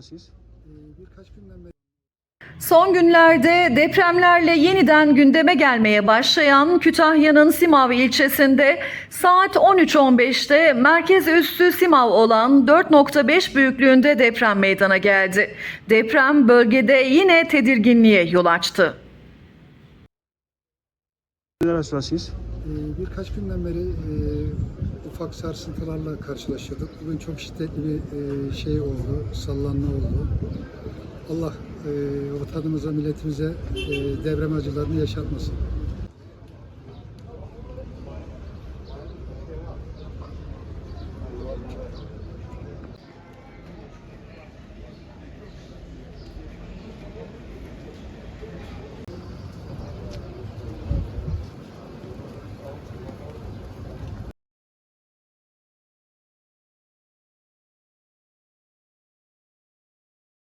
Siz? Ee, birkaç günden beri Son günlerde depremlerle yeniden gündeme gelmeye başlayan Kütahya'nın Simav ilçesinde saat 13.15'te merkez üssü Simav olan 4.5 büyüklüğünde deprem meydana geldi. Deprem bölgede yine tedirginliğe yol açtı. Neler siz? e, birkaç günden beri e, ufak sarsıntılarla karşılaşıyorduk. Bugün çok şiddetli bir e, şey oldu, sallanma oldu. Allah e, vatanımıza, milletimize e, deprem acılarını yaşatmasın.